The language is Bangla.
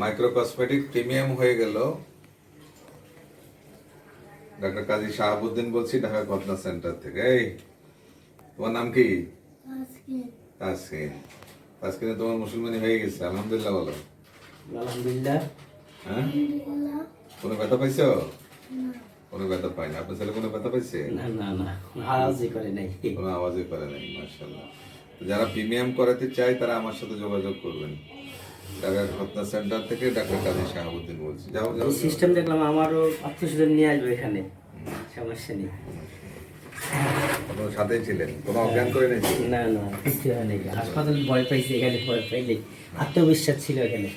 মাইক্রো কসমেটিক প্রিমিয়াম হয়ে গেল। ডাক্তার কাজী শাহাবুদ্দিন বলছি ঢাকা কতনা সেন্টার থেকে। এই তোমার নাম কি? তাসকিন। তাসকিনে। তোমার মুসলমানি হয়ে গেছে আলহামদুলিল্লাহ বলো। আলহামদুলিল্লাহ। হ্যাঁ? কোনো ব্যথা পাইছো? কোনো ব্যথা পাই না আপনার ছেলে কোনো ব্যথা পাইছে? না না না আওয়াজই করে নাই। কোনো আওয়াজই করে নাই মার্শাল্লাহ যারা প্রিমিয়াম করাতে চায় তারা আমার সাথে যোগাযোগ করবেন। সেন্টার থেকে ডাক্তার কাজী শাহাবুদ্দিন বলছি। যাও যাও সিস্টেম দেখলাম আমারও আত্মীয় নিয়ে আসবে এখানে। সমস্যা নেই। ছিলেন? কোনো অজ্ঞান করে না না হাসপাতাল ভয় পাইছি এখানে ভয় পাইনি আত্মবিশ্বাস ছিল এখানে।